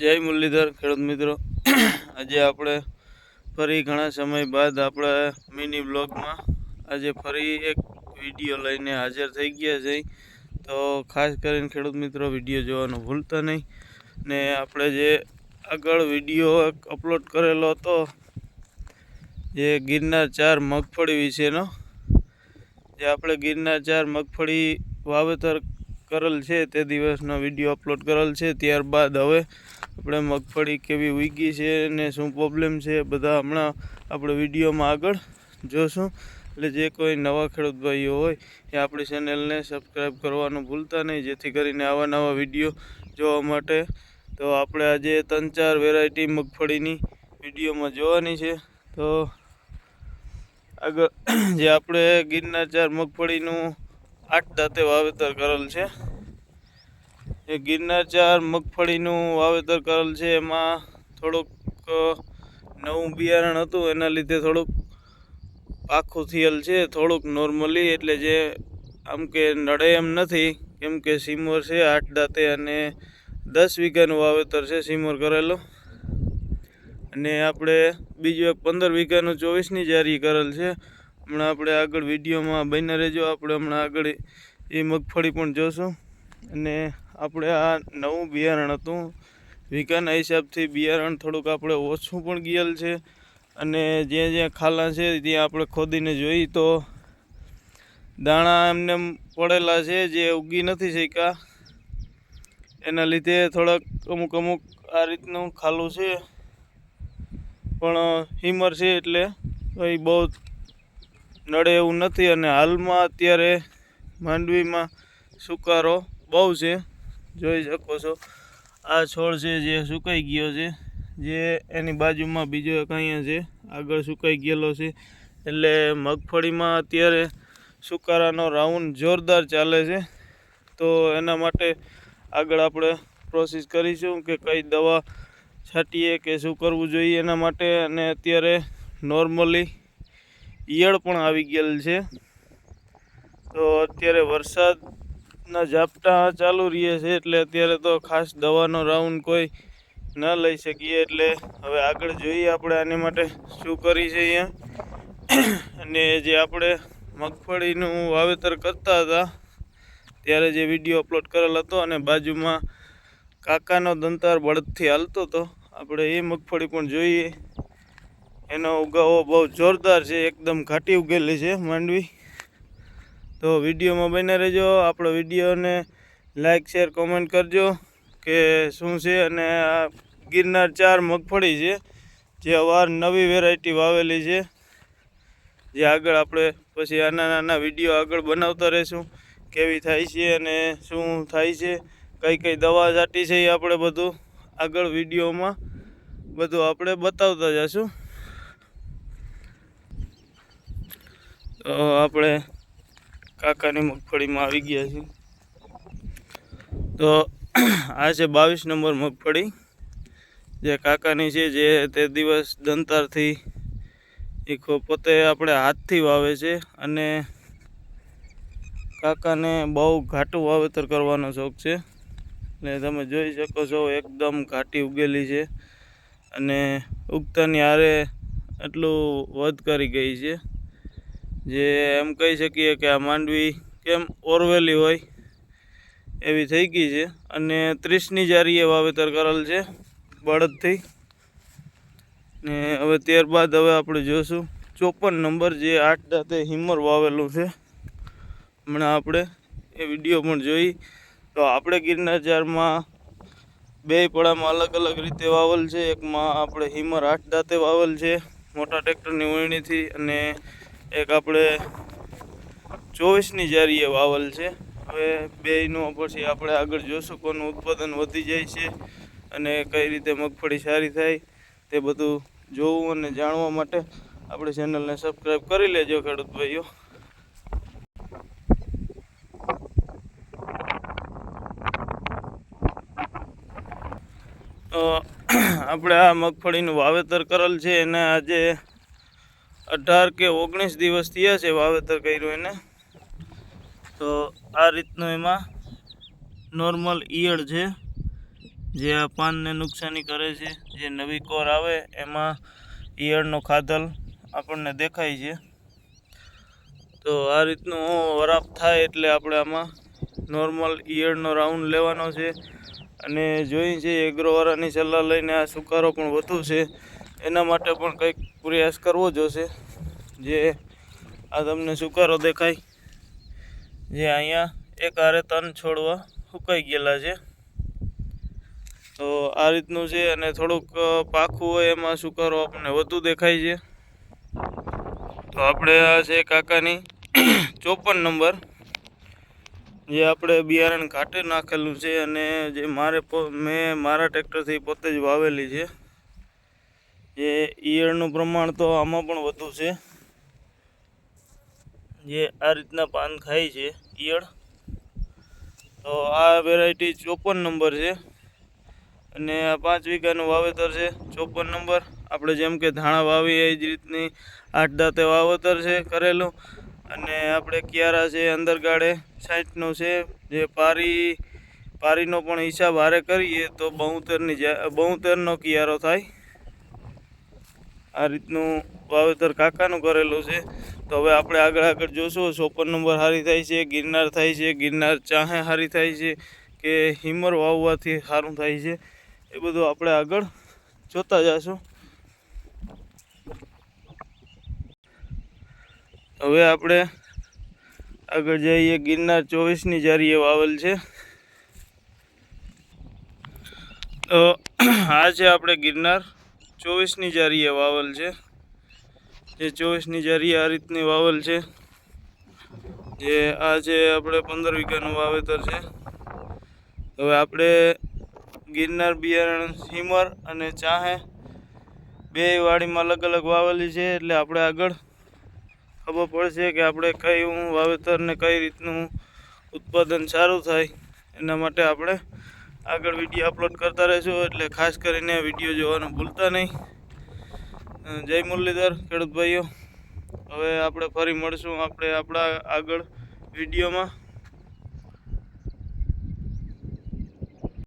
જય મુરલીધર, ખેડૂત મિત્રો. આજે આપણે ફરી ઘણા સમય બાદ આપણે મિની બ્લોગમાં આજે ફરી એક વીડિયો લઈને હાજર થઈ ગયા છે તો ખાસ કરીને ખેડૂત મિત્રો, વીડિયો જોવાનું ભૂલતા નહીં. ને આપણે જે આગળ વીડિયો અપલોડ કરેલો હતો, જે ગિરનાર ચાર મગફળી વિશેનો, જે આપણે ગિરનાર ચાર મગફળી વાવેતર કરેલ છે, તે દિવસનો વીડિયો અપલોડ કરેલ છે. ત્યારબાદ હવે આપણે મગફળી કેવી ઉગી છે ને શું પ્રોબ્લેમ છે, બધા હમણાં આપણે વિડીયોમાં આગળ જોશું. એટલે જે કોઈ નવા ખેડૂત ભાઈઓ હોય, એ આપણી ચેનલને સબસ્ક્રાઈબ કરવાનું ભૂલતા નહીં, જેથી કરીને આવા નવા વીડિયો જોવા માટે. તો આપણે આજે ત્રણ ચાર વેરાયટી મગફળીની વિડીયોમાં જોવાની છે. તો આગળ જે આપણે ગિરનાર ચાર મગફળીનું આઠ દાંતે વાવેતર કરેલ છે. એ ગિરનાર ચાર મગફળીનું વાવેતર કરેલ છે. એમાં થોડુંક નવું બિયારણ હતું. એના લીધે થોડુંક આખું થયેલ છે. થોડુંક નોર્મલી એટલે જે આમ કે નડે એમ નથી. કેમ કે સીમોર છે આઠ દાંતે અને દસ વીઘાનું વાવેતર છે સીમોર કરેલું. અને આપણે બીજું એક પંદર વીઘાનું ચોવીસની જારી કરેલ છે. હમણાં આપણે આગળ વિડીયોમાં બન્યા રહેજો. આપણે હમણાં આગળ એ મગફળી પણ જોશું. અને આપણે આ નવું બિયારણ હતું. વીઘાના હિસાબથી બિયારણ થોડુંક આપણે ઓછું પણ ગયેલ છે. અને જ્યાં જ્યાં ખાલા છે, ત્યાં આપણે ખોદીને જોઈ તો દાણા એમને પડેલા છે, જે ઉગી નથી શક્યા. એના લીધે થોડાક અમુક અમુક આ રીતનું ખાલું છે. પણ હિમર છે એટલે એ બહુ નડે એવું નથી અને હાલમાં અત્યારે માંડવીમાં સુકારો બહુ છે. જોઈ શકો છો. આ છોડ છે જે સુકાઈ ગયો છે. જે એની બાજુમાં બીજો એક અહીંયા છે. આગળ સુકાઈ ગયેલો છે. એટલે મગફળીમાં અત્યારે સુકારાનો રાઉન્ડ જોરદાર ચાલે છે. તો એના માટે આગળ આપણે પ્રોસેસ કરીશું કે કઈ દવા છાંટીએ કે શું કરવું જોઈએ એના માટે. અને અત્યારે નોર્મલી ઈયળ પણ આવી ગયેલ છે. તો અત્યારે વરસાદના ઝાપટા ચાલુ રહીએ છે એટલે અત્યારે તો ખાસ દવાનો રાઉન્ડ કોઈ ન લઈ શકીએ એટલે હવે આગળ જોઈએ આપણે આની માટે શું કરી છે અહીંયા. અને જે આપણે મગફળીનું વાવેતર કરતા હતા, ત્યારે જે વીડિયો અપલોડ કરેલ હતો અને બાજુમાં કાકાનો દંતાર બળદથી હાલતો હતો. આપણે એ મગફળી પણ જોઈએ. એનો ઉગાવો બહુ જોરદાર છે, એકદમ ઘાટી ઉગેલી છે, માંડવી. તો વિડીયોમાં બને રહેજો, આપણો વિડીયોને લાઇક શેર કોમેન્ટ કરજો કે શું છે અને આ ગિરનાર ચાર મગફળી છે, જે અવાર નવી વેરાયટી વાવેલી છે. જે આગળ આપણે પછી આના નાના વીડિયો આગળ બનાવતા રહીશું, કેવી થાય છે અને શું થાય છે, કઈ કઈ દવા છાંટી છે એ આપણે બધું આગળ વિડીયોમાં બધું આપણે બતાવતા જઈશું આપણે કાકાની મગફળીમાં આવી ગયા છીએ. તો આ છે બાવીસ નંબર મગફળી. જે કાકાની છે, જે તે દિવસ દંતારથી એ પોતે આપણે હાથથી વાવે છે અને કાકાને બહુ ઘાટું વાવેતર કરવાનો શોખ છે. એટલે તમે જોઈ શકો છો, એકદમ ઘાટી ઉગેલી છે અને ઉગતાની હારે એટલું વધ કરી ગઈ છે. જે એમ કહી શકીએ કે આ માંડવી કેમ ઓરવેલી હોય એવી થઈ ગઈ છે. અને ત્રીસની જારીએ વાવેતર કરેલ છે બળદથી. ને હવે ત્યારબાદ હવે આપણે જોશું. ચોપન નંબર જે આઠ દાંતે હિમર વાવેલું છે. હમણાં આપણે એ વીડિયો પણ જોઈ. તો આપણે ગિરનાર ચારમાં બે પડામાં અલગ અલગ રીતે વાવેલ છે. એકમાં આપણે હિમર આઠ દાંતે વાવેલ છે. મોટા ટ્રેક્ટરની વણીથી અને એક આપણે ચોવીસની જારીએ વાવલ છે. હવે બેયનું પછી આપણે આગળ જોશું કોનું ઉત્પાદન વધી જાય છે અને કઈ રીતે મગફળી સારી થાય તે બધું જોવું અને જાણવા માટે આપણે ચેનલને સબસ્ક્રાઈબ કરી લેજો, ખેડૂત ભાઈઓ. આપણે આ મગફળીનું વાવેતર કરેલ છે. એને આજે અઢાર કે ઓગણીસ દિવસ થયા છે વાવેતર કર્યું એને. તો આ રીતનું એમાં નોર્મલ ઈયળ છે, જે આ પાનને નુકસાની કરે છે. જે નવી કોર આવે, એમાં ઈયળનો ખાધલ આપણને દેખાય છે. તો આ રીતનું વરાપ થાય એટલે આપણે આમાં નોર્મલ ઈયળનો રાઉન્ડ લેવાનો છે. અને જોઈ છે એગ્રોવાળાની સલાહ લઈને આ સુકારો પણ વધુ છે. એના માટે પણ કંઈક પ્રયાસ કરવો જોશે જે આ તમને સુકારો દેખાય. જે અહીંયા એક આરે તન છોડવા સુકાઈ ગયેલા છે. તો આ રીતનું છે અને થોડુંક પાખું હોય એમાં સુકારો આપણને વધુ દેખાય છે. તો આપણે આ છે કાકાની ચોપન નંબર. જે આપણે બિયારણ ઘાટે નાખેલું છે અને જે મારે મેં મારા ટ્રેક્ટરથી પોતે જ વાવેલી છે. જે ઈયળનું પ્રમાણ તો આમાં પણ વધુ છે. જે આ રીતના પાન ખાય છે ઈયળ. તો આ વેરાયટી ચોપન નંબર છે. અને આ પાંચ વીઘાનું વાવેતર છે ચોપન નંબર. આપણે જેમ કે ધાણા વાવીએ એ જ રીતની આઠ દાંતે વાવેતર છે કરેલું. અને આપણે કિયારા છે અંદર ગાળે સાઠનું છે. જે પારી, પારીનો પણ હિસાબ હારે કરીએ તો બોતેરની જ બોતેરનો કિયારો થાય. આ રીતનું વાવેતર કાકાનું કરેલું છે. તો હવે આપણે આગળ આગળ જોશું. ચોપન નંબર સારી થાય છે, ગિરનાર થાય છે, ગિરનાર ચાહે સારી થાય છે કે હિમર વાવવાથી સારું થાય છે. એ બધું આપણે આગળ જોતા જશું. હવે આપણે આગળ જઈએ. ગિરનાર ચોવીસની જારીએ વાવેલ છે. તો આ છે આપણે ગિરનાર. ચોવીસની જારીએ વાવલ છે. જે ચોવીસની જારીએ આ રીતની વાવલ છે. જે આ છે આપણે પંદર વીઘાનું વાવેતર છે. હવે આપણે ગિરનાર, બિયારણ હિમર અને ચાહે બે વાડીમાં અલગ અલગ વાવેલી છે એટલે આપણે આગળ ખબર પડશે કે આપણે કયું વાવેતર ને કઈ રીતનું ઉત્પાદન સારું થાય. એના માટે આપણે આગળ વીડિયો અપલોડ કરતા રહીશું એટલે ખાસ કરીને વીડિયો જોવાનું ભૂલતા નહીં. જય મુરલીધર, ખેડૂત હવે આપણે ફરી મળશું, આપણે આપણા આગળ વિડીયોમાં.